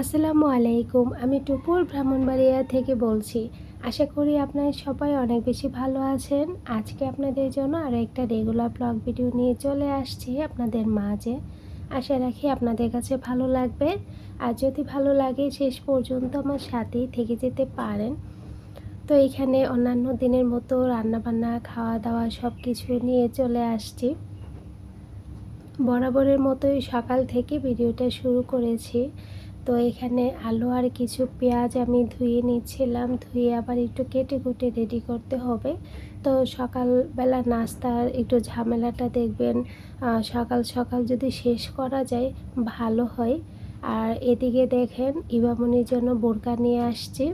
আসসালামু আলাইকুম, আমি টুপুর ব্রাহ্মণবাড়িয়া থেকে বলছি। আশা করি আপনারা সবাই অনেক বেশি ভালো আছেন। আজকে আপনাদের জন্য আরও একটা রেগুলার ব্লগ ভিডিও নিয়ে চলে আসছি আপনাদের মাঝে। আশা রাখি আপনাদের কাছে ভালো লাগবে। আর যদি ভালো লাগে, শেষ পর্যন্ত আমার সাথেই থেকে যেতে পারেন। তো এখানে অন্যান্য দিনের মতো রান্নাবান্না খাওয়া দাওয়া সব কিছু নিয়ে চলে আসছি। বরাবরের মতোই সকাল থেকে ভিডিওটা শুরু করেছি। তো এখানে আলু আর কিছু পেঁয়াজ আমি ধুয়ে নিচ্ছিলাম। ধুয়ে আবার একটু কেটে কুটে রেডি করতে হবে। তো সকালবেলা নাস্তার একটু ঝামেলাটা দেখবেন সকাল সকাল যদি শেষ করা যায় ভালো হয়। আর এদিকে দেখেন ইবামনির জন্য বোরকা নিয়ে আসছি।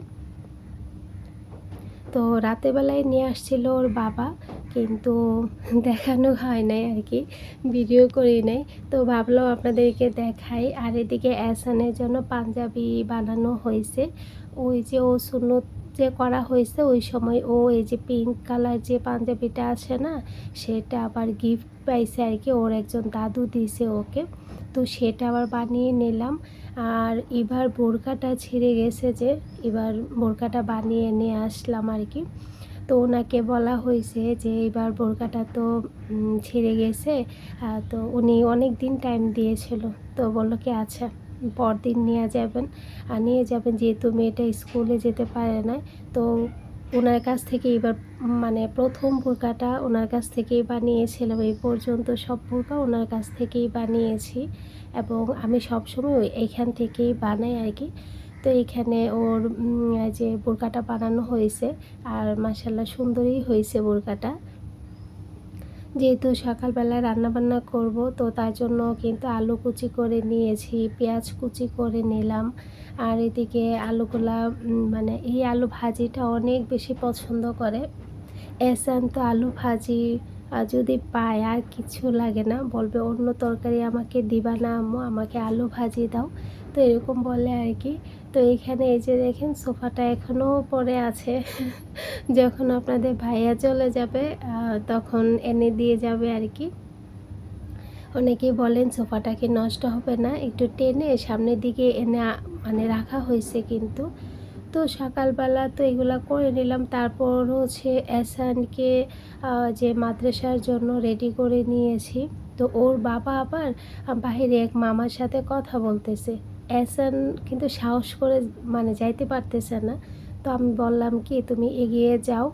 তো রাতেবেলায় নিয়ে আসছিল ওর বাবা। কিন্তু দেখানো হয় নাই আর কি ভিডিও করি নাই। তো ভাবলাম আপনাদেরকে দেখাই। আর এদিকে অ্যাসানের জন্য পাঞ্জাবি বানানো হয়েছে। ওই যে ও সুন্নত যে করা হয়েছে, ওই সময় ও এই যে পিঙ্ক কালার যে পাঞ্জাবিটা আছে না, সেটা আবার গিফট পাইছে আর কি। ওর একজন দাদু দিয়েছে ওকে। তো সেটা আবার বানিয়ে নিলাম। আর এবার বোরকাটা ছিঁড়ে গেছে যে, এবার বোরকাটা বানিয়ে নিয়ে আসলাম আর কি। তো ওনাকে বলা হয়েছে যে এবার বোরকাটা তো ছিঁড়ে গেছে তো উনি অনেক দিন টাইম দিয়েছিল। তো বলল কি আচ্ছা পরদিন নিয়ে যাবেন। আর নিয়ে যাবেন যেহেতু মেয়েটা স্কুলে যেতে পারে না তো ওনার কাছ থেকে এবার মানে প্রথম বোরকাটা ওনার কাছ থেকেই বানিয়েছিলাম। এই পর্যন্ত সব বোরকা ওনার কাছ থেকেই বানিয়েছি এবং আমি সবসময় এইখান থেকেই বানাই আর কি। তো এখানে ওর যে বোরকাটা বানানো হয়েছে, আর মাসাল্লাহ সুন্দরই হয়েছে বোরকাটা। যেহেতু সকালবেলা রান্নাবান্না করব, তো তার জন্য কিন্তু আলু কুচি করে নিয়েছি, পেঁয়াজ কুচি করে নিলাম। আর এদিকে আলুগুলা মানে এই আলু ভাজিটা অনেক বেশি পছন্দ করে। এসান তো আলু ভাজি যদি পায় আর কিছু লাগে না, বলবে, অন্য তরকারি আমাকে দিবা না আম্মু, আমাকে আলু ভাজি দাও। তো এরকম বলে আর কি। তো এইখানে এই যে দেখেন সোফাটা এখনও পড়ে আছে। যখন আপনাদের ভাইয়া চলে যাবে তখন এনে দিয়ে যাবে আর কি। অনেকেই বলেন সোফাটা কি নষ্ট হবে না, একটু টেনে সামনের দিকে এনে মানে রাখা হয়েছে কিন্তু। তো সকালবেলা তো এগুলো করে নিলাম, তারপর হচ্ছে এসানকে যে মাদ্রাসার জন্য রেডি করে নিয়েছি। তো ওর বাবা আবার বাহিরে এক মামার সাথে কথা বলতেছে। এসান কিন্তু সাহস করে মানে যাইতে পারতেছে না। তো আমি বললাম কি, তুমি এগিয়ে যাও।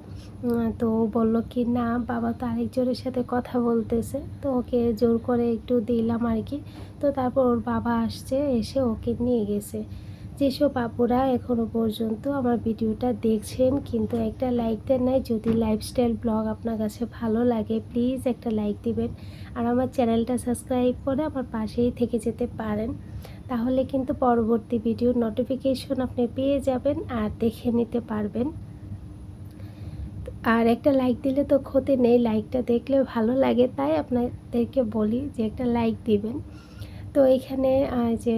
তো বলল কি, না, বাবা তো আরেকজনের সাথে কথা বলতেছে। তো ওকে জোর করে একটু দিলাম আর কি। তো তারপর ওর বাবা আসছে, এসে ওকে নিয়ে গেছে। যেসব আপুরা এখনও পর্যন্ত আমার ভিডিওটা দেখছেন, কিন্তু একটা লাইক দেন নাই, যদি লাইফস্টাইল ব্লগ আপনার কাছে ভালো লাগে, প্লিজ একটা লাইক দিবেন। আর আমার চ্যানেলটা সাবস্ক্রাইব করে আমার পাশেই থেকে যেতে পারেন। তাহলে কিন্তু পরবর্তী ভিডিওর নোটিফিকেশন আপনি পেয়ে যাবেন আর দেখে নিতে পারবেন। আর একটা লাইক দিলে তো ক্ষতি নেই লাইকটা দেখলে ভালো লাগে, তাই আপনাদেরকে বলি যে একটা লাইক দিবেন। তো এখানে যে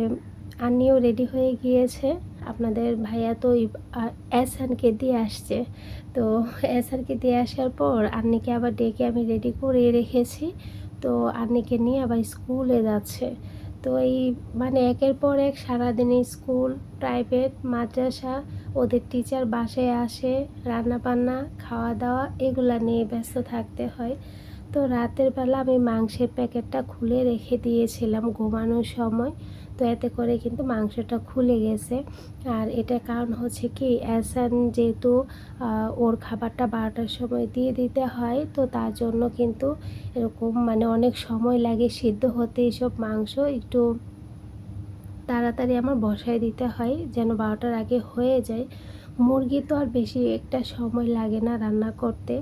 আন্নিও রেডি হয়ে গিয়েছে, আপনাদের ভাইয়া তো এসানকে দিয়ে আসছে। তো এসানকে দিয়ে আসার পর আন্নিকে আবার ডেকে আমি রেডি করে রেখেছি। তো আন্নিকে নিয়ে আবার স্কুলে যাচ্ছে। তো এই মানে একের পর এক সারাদিন স্কুল, প্রাইভেট, মাদ্রাসা, ওদের টিচার বাসায় আসে রান্না বান্না খাওয়া দাওয়া, এগুলা নিয়ে ব্যস্ত থাকতে হয়। তো রাতের বেলা আমি মাংসের প্যাকেটটা খুলে রেখে দিয়েছিলাম ঘুমানোর সময়। তো এতে করে কিন্তু মাংসটা খুলে গেছে। আর এটা কারণ হচ্ছে কি অ্যাসান যেহেতু ওর খাবারটা বারোটার সময় দিয়ে দিতে হয়, তো তার জন্য কিন্তু এরকম মানে অনেক সময় লাগে সিদ্ধ হতে এইসব মাংস। একটু তাড়াতাড়ি আমার বসায় দিতে হয় যেন বারোটার আগে হয়ে যায়। মুরগি তো আর বেশি একটা সময় লাগে না রান্না করতে,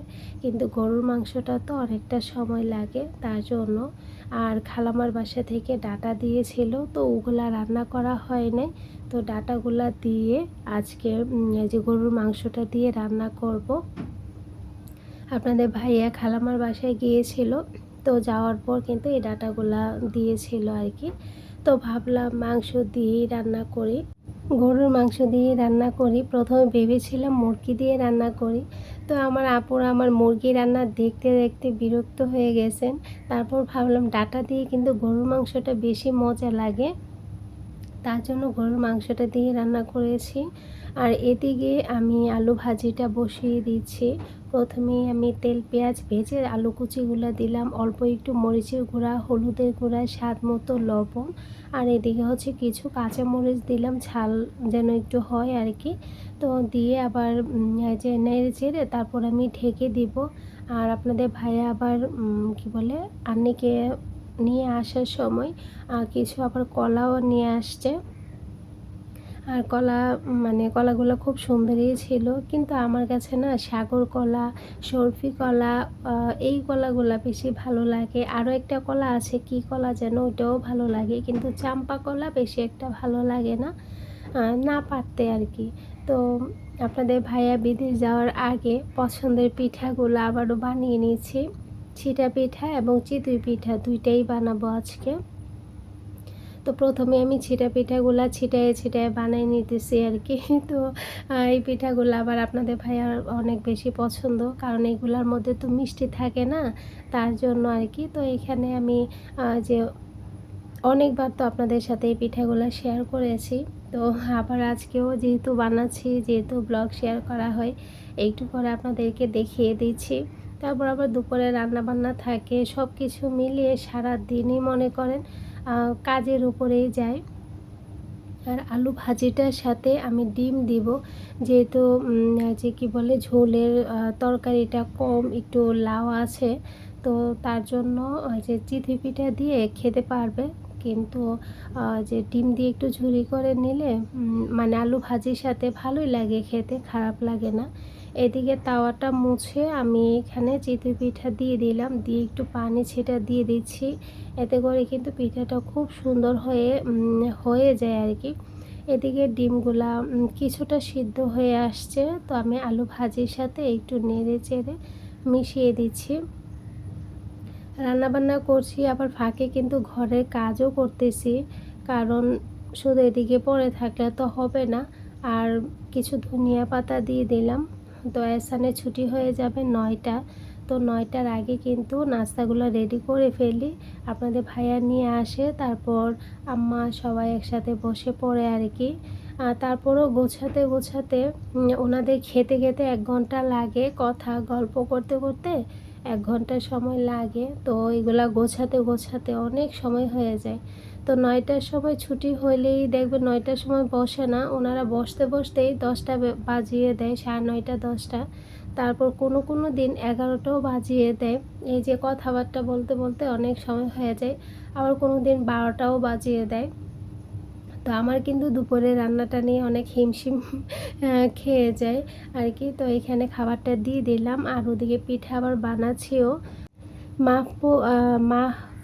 কিন্তু গরুর মাংসটা তো অনেকটা সময় লাগে তার জন্য। আর খালামার বাসা থেকে ডাটা দিয়েছিল, তো ওগুলা রান্না করা হয় নাই তো ডাটাগুলা দিয়ে আজকে যে গরুর মাংসটা দিয়ে রান্না করব। আপনাদের ভাইয়া খালামার বাসায় গিয়েছিল, তো যাওয়ার পর কিন্তু এই ডাটাগুলা দিয়েছিল আর কি। তো ভাবলাম মাংস দিয়েই রান্না করি। গরুর মাংস দিয়ে রান্না করি। প্রথমে ভেবেছিলাম মুরগি দিয়ে রান্না করি। তো আমার আপুরা আমার মুরগি রান্না দেখতে দেখতে বিরক্ত হয়ে গেছেন। তারপর ভাবলাম ডাটা দিয়ে কিন্তু গরুর মাংসটা বেশি মজা লাগে। তার জন্য গরুর মাংসটা দিয়ে রান্না করেছি। আর এদিকে আমি আলু ভাজিটা বসিয়ে দিচ্ছি। প্রথমে আমি তেল, পেঁয়াজ ভেজে আলু কুচিগুলো দিলাম। অল্প একটু মরিচের গুঁড়া, হলুদের গুঁড়া, স্বাদ মতো লবণ। আর এদিকে হচ্ছে কিছু কাঁচা মরিচ দিলাম, ঝাল যেন একটু হয় আর কি। তো দিয়ে আবার যে নেড়ে চেড়ে তারপর আমি ঢেকে দিব। আর আপনাদের ভাইয়া আবার কি বলে, আন্নিকে নিয়ে আসার সময় কিছু আবার কলাও নিয়ে আসছে। আর কলা মানে কলাগুলো খুব সুন্দরই ছিল। কিন্তু আমার কাছে না সাগর কলা, সরফি কলা এই কলাগুলো বেশি ভালো লাগে। আরও একটা কলা আছে, কি কলা যেন, ওইটাও ভালো লাগে। কিন্তু চাম্পা কলা বেশি একটা ভালো লাগে না না পারতে আর কি। তো আপনাদের ভাইয়া বিদেশ যাওয়ার আগে পছন্দের পিঠাগুলো আবারও বানিয়ে নিয়েছি ছিটা পিঠা এবং চিতুই পিঠা দুইটাই বানাবো আজকে। তো প্রথমে আমি ছিটা পিঠাগুলো ছিটায় ছিটায় বানাই নিতেছি আর কি। তো এই পিঠাগুলো আবার আপনাদের ভাইয়ার অনেক বেশি পছন্দ, কারণ এইগুলোর মধ্যে তো মিষ্টি থাকে না, তার জন্য আর কি। তো এখানে আমি যে অনেকবার তো আপনাদের সাথে এই পিঠাগুলো শেয়ার করেছি। তো আবার আজকেও যেহেতু বানাচ্ছি, যেহেতু ব্লগ শেয়ার করা হয়, একটু করে আপনাদেরকে দেখিয়ে দিচ্ছি। তারপর আবার দুপুরে রান্না বান্না থাকে সব কিছু মিলিয়ে সারা দিনই মনে করেন কাজের উপরেই যায়। আর আলু ভাজিটার সাথে আমি ডিম দিব, যেহেতু যে কি বলে, ঝোলের তরকারিটা কম, একটু লাউ আছে, তো তার জন্য যে চিথি পিঠা দিয়ে খেতে পারবে। কিন্তু যে ডিম দিয়ে একটু ঝুরি করে নিলে মানে আলু ভাজির সাথে ভালোই লাগে খেতে, খারাপ লাগে না। এদিকে তাওয়াটা মুছে আমি এখানে চিতই পিঠা দিয়ে দিলাম, দিয়ে একটু পানি ছেটা দিয়ে দিচ্ছি। এতে করে কিন্তু পিঠাটা খুব সুন্দর হয়ে হয়ে যায় আর কি। এদিকে ডিমগুলা কিছুটা সিদ্ধ হয়ে আসছে, তো আমি আলু ভাজির সাথে একটু নেড়ে চেড়ে মিশিয়ে দিচ্ছি। রান্নাবান্না করছি, আবার ফাঁকে কিন্তু ঘরের কাজও করতেছি, কারণ শুধু এদিকে পড়ে থাকলে তো হবে না। আর কিছু ধনিয়া পাতা দিয়ে দিলাম। তো এসানে ছুটি হয়ে যাবে নয়টা। তো নয়টার আগে কিন্তু নাস্তাগুলো রেডি করে ফেলি। আপনাদের ভাইয়া নিয়ে আসে, তারপর আম্মা সবাই একসাথে বসে পড়ে আর কি। তারপরও গোছাতে গোছাতে ওনাদের খেতে খেতে এক ঘণ্টা লাগে কথা, গল্প করতে করতে এক ঘণ্টা সময় লাগে। তো এগুলা গোছাতে গোছাতে অনেক সময় হয়ে যায়। তো নয়টার সময় ছুটি হলেই দেখবে নয়টার সময় বসে না। ওনারা বসতে বসতেই দশটা বাজিয়ে দেয়, সাড়ে নয়টা, দশটা। তারপর কোনো কোনো দিন এগারোটাও বাজিয়ে দেয়। এই যে কথাবার্তা বলতে বলতে অনেক সময় হয়ে যায়, আবার কোনো দিন বারোটাও বাজিয়ে দেয়। তো আমার কিন্তু দুপুরে রান্নাটা নিয়ে অনেক হিমশিম খেয়ে যায় আর কি তো এখানে খাবারটা দিয়ে দিলাম আর ওদিকে পিঠা আবার বানাচ্ছিও। মাহফু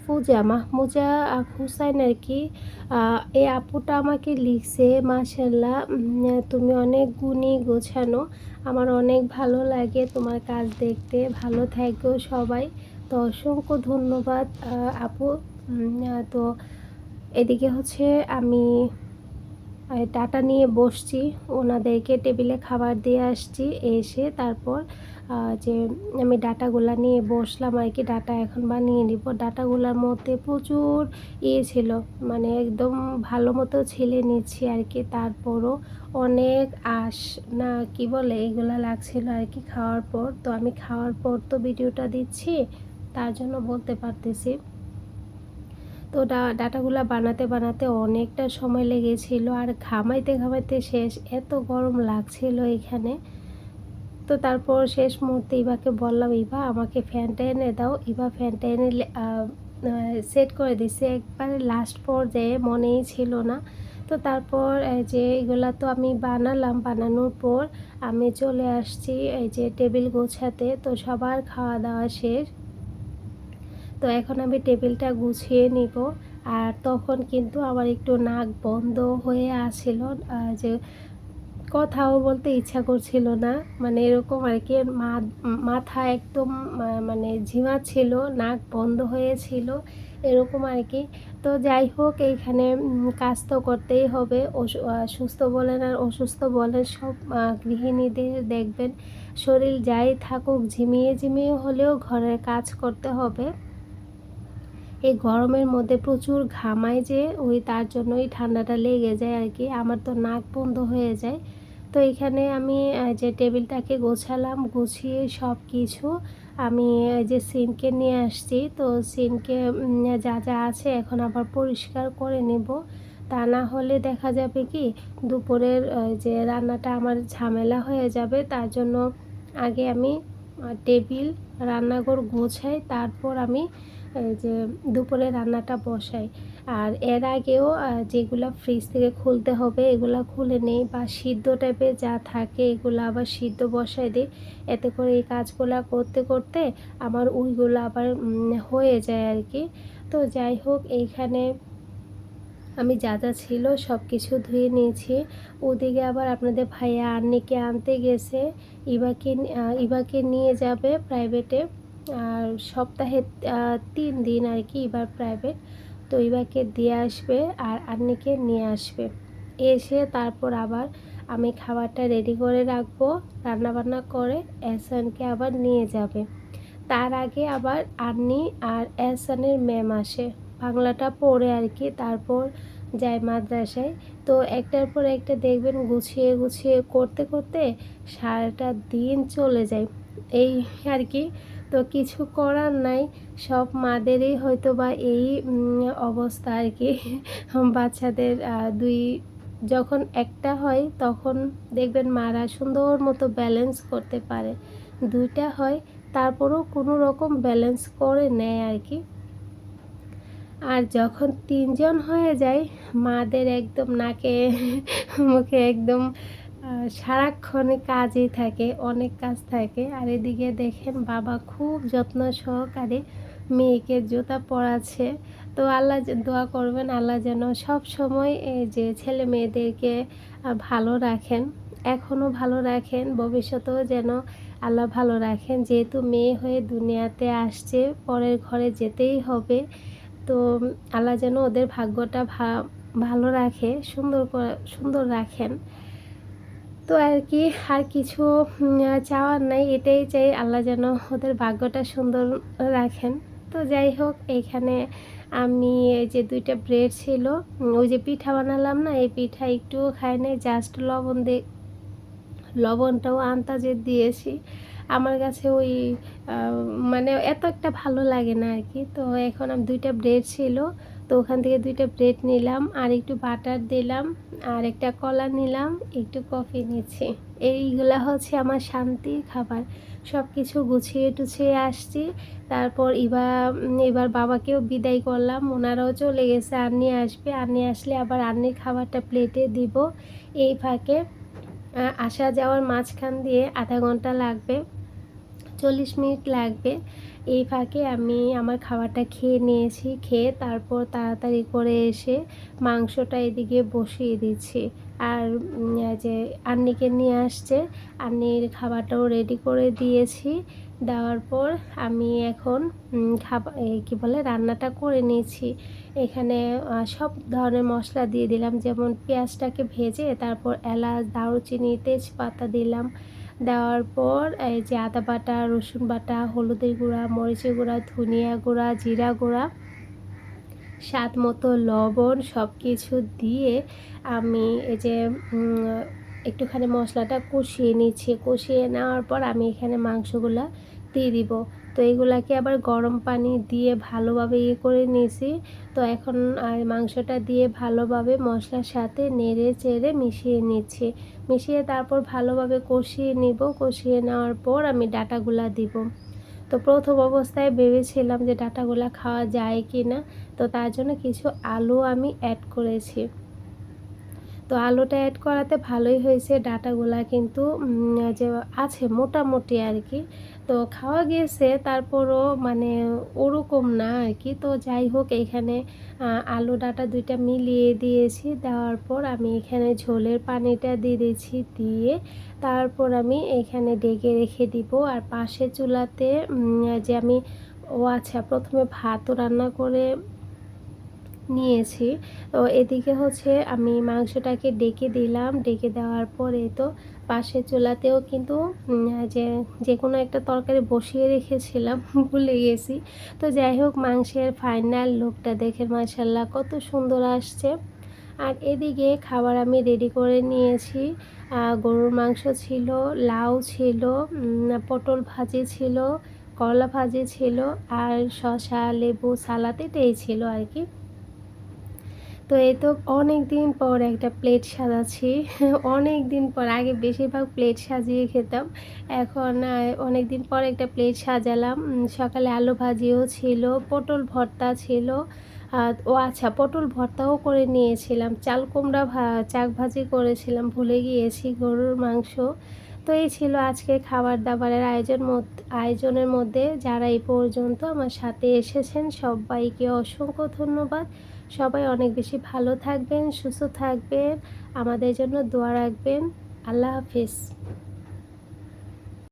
মাহফুজা মাহমুজা হুসাইন আর কি এই আপুটা আমাকে লিখছে মাশাল্লাহ তুমি অনেক গুণী গোছানো, আমার অনেক ভালো লাগে তোমার কাজ দেখতে, ভালো থাকো সবাই। তো অসংখ্য ধন্যবাদ আপু। তো এদিকে হচ্ছে আমি ডাটা নিয়ে বসছি, ওনাদেরকে টেবিলে খাবার দিয়ে আসছি, এসে তারপর যে আমি ডাটাগুলা নিয়ে বসলাম আর কি, ডাটা এখন বানিয়ে নিব। ডাটাগুলার মধ্যে প্রচুর ইয়ে ছিল মানে একদম ভালো মতো ছেলে নিচ্ছি আর কি। তারপরও অনেক আশ, না কি বলে, এগুলা লাগছিল আর কি খাওয়ার পর। তো আমি খাওয়ার পর তো ভিডিওটা দিচ্ছি, তার জন্য বলতে পারতেছি। তো ডাটাগুলো বানাতে বানাতে অনেকটা সময় লেগেছিল, আর ঘামাইতে ঘামাইতে শেষ, এত গরম লাগছিল এখানে। তো তারপর শেষ মুহূর্তে ইভাকে বললাম, ইভা, আমাকে ফ্যানটা এনে দাও। ইভা ফ্যানটা এনে সেট করে দিছে একবারে লাস্ট পর্যায়ে মনেই ছিল না। তো তারপর যে এগুলা তো আমি বানালাম বানানোর পর আমি চলে আসছি এই যে টেবিল গোছাতে। তো সবার খাওয়া দাওয়া শেষ। তো এখন আমি টেবিলটা গুছিয়ে নিব। আর তখন কিন্তু আমার একটু নাক বন্ধ হয়ে আসছিল যে কথাও বলতে ইচ্ছা করছিল না। মানে এরকম আর কি মাথা একদম মানে ঝিমা ছিল, নাক বন্ধ হয়েছিল, এরকম আর কি। তো যাই হোক, এইখানে কাজ তো করতেই হবে। সুস্থ বলেন আর অসুস্থ বলেন, সব গৃহিণীদের দেখবেন। শরীর যাই থাকুক, ঝিমিয়ে ঝিমিয়ে হলেও ঘরের কাজ করতে হবে। এই গরমের মধ্যে প্রচুর ঘামায় যে, ওই তার জন্যই ঠান্ডাটা লেগে যায় আর কি। আমার তো নাক বন্ধ হয়ে যায়। তো এখানে আমি যে টেবিলটাকে গোছালাম, গুছিয়ে সব কিছু আমি যে সিনকে নিয়ে আসছি। তো সিনকে যা যা আছে এখন আবার পরিষ্কার করে নেব। তা না হলে দেখা যাবে কি, দুপুরের যে রান্নাটা আমার ঝামেলা হয়ে যাবে, তার জন্য আগে আমি টেবিল, রান্নাঘর গোছাই, তারপর আমি যে দুপুরে রান্নাটা বসাই। আর এর আগেও যেগুলো ফ্রিজ থেকে খুলতে হবে, এগুলো খুলে নেই বা সিদ্ধ টাইপের যা থাকে, এগুলো আবার সিদ্ধ বসাই দিই। এতে করে এই কাজগুলো করতে করতে আমার ওইগুলো আবার হয়ে যায় আর কি। তো যাই হোক, এইখানে আমি যা যা ছিল সব কিছু ধুয়ে নিয়েছি। ওদিকে আবার আপনাদের ভাইয়া আন্নিকে আনতে গেছে। ইবাকে ইবাকে নিয়ে যাবে প্রাইভেটে আর সপ্তাহে তিন দিন আর কি এবার প্রাইভেট তো ইবাকে দিয়ে আসবে আর আন্নিকে নিয়ে আসবে। এসে তারপর আবার আমি খাবারটা রেডি করে রাখব, রান্নাবান্না করে এহসানকে আবার নিয়ে যাবে। তার আগে আবার আন্নি আর এহসানের ম্যাম আসে। বাংলাটা পড়ে আর কি, তারপর যায় মাদ্রাসায়। তো একটার পর একটা দেখবেন গুছিয়ে গুছিয়ে করতে করতে সারাটা দিন চলে যায়। এই আর কি, তো কিছু করার নাই, সব মাদেরই হয়তো বা এই অবস্থা আর কি। বাচ্চাদের দুই, যখন একটা হয় তখন দেখবেন মারা সুন্দর মতো ব্যালেন্স করতে পারে। দুইটা হয়, তারপরেও কোনো রকম ব্যালেন্স করে নেয় আর কি। আর যখন তিনজন হয়ে যায়, মাদের একদম নাকে, মুখে একদম সারাক্ষণে কাজই থাকে, অনেক কাজ থাকে। আর এদিকে দেখেন বাবা খুব যত্ন সহকারে মেয়েকে জুতা পরাচ্ছে। তো আল্লাহ দোয়া করবেন আল্লাহ যেন সব সময় যে ছেলে মেয়েদেরকে ভালো রাখেন, এখনও ভালো রাখেন, ভবিষ্যতেও যেন আল্লাহ ভালো রাখেন। যেহেতু মেয়ে হয়ে দুনিয়াতে আসছে, পরের ঘরে যেতেই হবে। তো আল্লাহ যেন ওদের ভাগ্যটা ভালো রাখে, সুন্দর সুন্দর রাখেন। তো আর কি, আর কিছু চাওয়ার নাই, এটাই চাই আল্লাহ যেন ওদের ভাগ্যটা সুন্দর রাখেন। তো যাই হোক এইখানে আমি যে দুইটা ব্রেড ছিল ওই যে পিঠা বানালাম না, এই পিঠা একটুও খাই নাই, জাস্ট লবণ দিয়ে লবণটাও আন্তাজে দিয়েছি। আমার কাছে ওই মানে এত একটা ভালো লাগে না আর কি। তো এখন আমি দুইটা ব্রেড ছিল, তো ওখান থেকে দুইটা ব্রেড নিলাম, আর একটু বাটার দিলাম, আর একটা কলা নিলাম, একটু কফি নিচ্ছি। এইগুলা হচ্ছে আমার শান্তির খাবার। সব কিছু গুছিয়ে টুছিয়ে আসছি। তারপর এবার এবার বাবাকেও বিদায় করলাম। ওনারাও চলে গেছে, আন্নি আসবে। আন্নি আসলে আবার আন্নির খাবারটা প্লেটে দিব। এই ফাঁকে আসা যাওয়ার মাঝখান দিয়ে আধা ঘণ্টা লাগবে। চল্লিশ মিনিট লাগবে। এই ফাঁকে আমি আমার খাবারটা খেয়ে নিয়েছি, খেয়ে তারপর তাড়াতাড়ি করে এসে মাংসটা এদিকে বসিয়ে দিচ্ছি। আর যে আন্নিকে নিয়ে আসছে, আন্নির খাবারটাও রেডি করে দিয়েছি। দেওয়ার পর আমি এখন খাবার কী বলে, রান্নাটা করে নিয়েছি। এখানে সব ধরনের মশলা দিয়ে দিলাম, যেমন পেঁয়াজটাকে ভেজে তারপর এলাচ, দারুচিনি, তেজপাতা দিলাম। দেওয়ার পর এই যে আদা বাটা, রসুন বাটা, হলুদের গুঁড়া, মরিচের গুঁড়া, ধনিয়া গুঁড়া, জিরা গুঁড়া, স্বাদ মতো লবণ সব কিছু দিয়ে আমি এই যে একটুখানি মশলাটা কষিয়ে নিচ্ছি। কষিয়ে নেওয়ার পর আমি এখানে মাংসগুলা দিয়ে দিব। তো এগুলাকে আবার গরম পানি দিয়ে ভালোভাবে ইয়ে করে নিয়েছি। তো এখন মাংসটা দিয়ে ভালোভাবে মশলার সাথে নেড়ে চেড়ে মিশিয়ে নিচ্ছি। মিশিয়ে তারপর ভালোভাবে কষিয়ে নিব। কষিয়ে নেওয়ার পর আমি ডাটাগুলা দিব। তো প্রথম অবস্থায় ভেবেছিলাম যে ডাটাগুলা খাওয়া যায় কি না তো তার জন্য কিছু আলু আমি অ্যাড করেছি। তো আলুটা অ্যাড করাতে ভালোই হয়েছে। ডাটাগুলা কিন্তু যে আছে মোটামুটি আর কি তো খাওয়া গিয়েছে তারপরও মানে ওরকম না আর কি তো যাই হোক আহ, আলু ডাটা দুইটা মিলিয়ে দিয়েছি। দেওয়ার পর আমি এখানে ঝোলের পানিটা দিয়ে দিয়েছি দিয়ে তারপর আমি এখানে ডেকে রেখে দিব। আর পাশে চুলাতে যে আমি ও আচ্ছা প্রথমে ভাতও রান্না করে নিয়েছি। তো এদিকে হচ্ছে আমি মাংসটাকে ডেকে দিলাম। ডেকে দেওয়ার পরে তো পাশের চুলাতেও কিন্তু যে যে কোনো একটা তরকারি বসিয়ে রেখেছিলাম ভুলে গেছি। তো যাই হোক, মাংসের ফাইনাল লুকটা দেখে মাসাল্লাহ কত সুন্দর আসছে। আর এদিকে খাবার আমি রেডি করে নিয়েছি। গরুর মাংস ছিল, লাউ ছিল পটল ভাজি ছিল করলা ভাজি ছিল, আর শসা, লেবু, সালাদ এটাই ছিল আর কি। তো এই তো অনেক দিন পর একটা প্লেট সাজাচ্ছি। অনেক দিন পর, আগে বেশিরভাগ প্লেট সাজিয়ে খেতাম। এখন অনেক দিন পর একটা প্লেট সাজালাম। সকালে আলু ভাজিও ছিল, পটল ভর্তা ছিল। ও আচ্ছা পটল ভর্তাও করে নিয়েছিলাম। চাল কুমড়া চাক ভাজি করেছিলাম, ভুলে গিয়েছি, গরুর মাংস। তো এই ছিল আজকে খাবার দাবারের আয়োজন আয়োজনের মধ্যে যারা এই পর্যন্ত আমার সাথে এসেছেন, সবাইকে অসংখ্য ধন্যবাদ। সবাই অনেক বেশি ভালো থাকবেন সুস্থ থাকবেন। আমাদের জন্য দোয়া রাখবেন। আল্লাহ হাফিজ।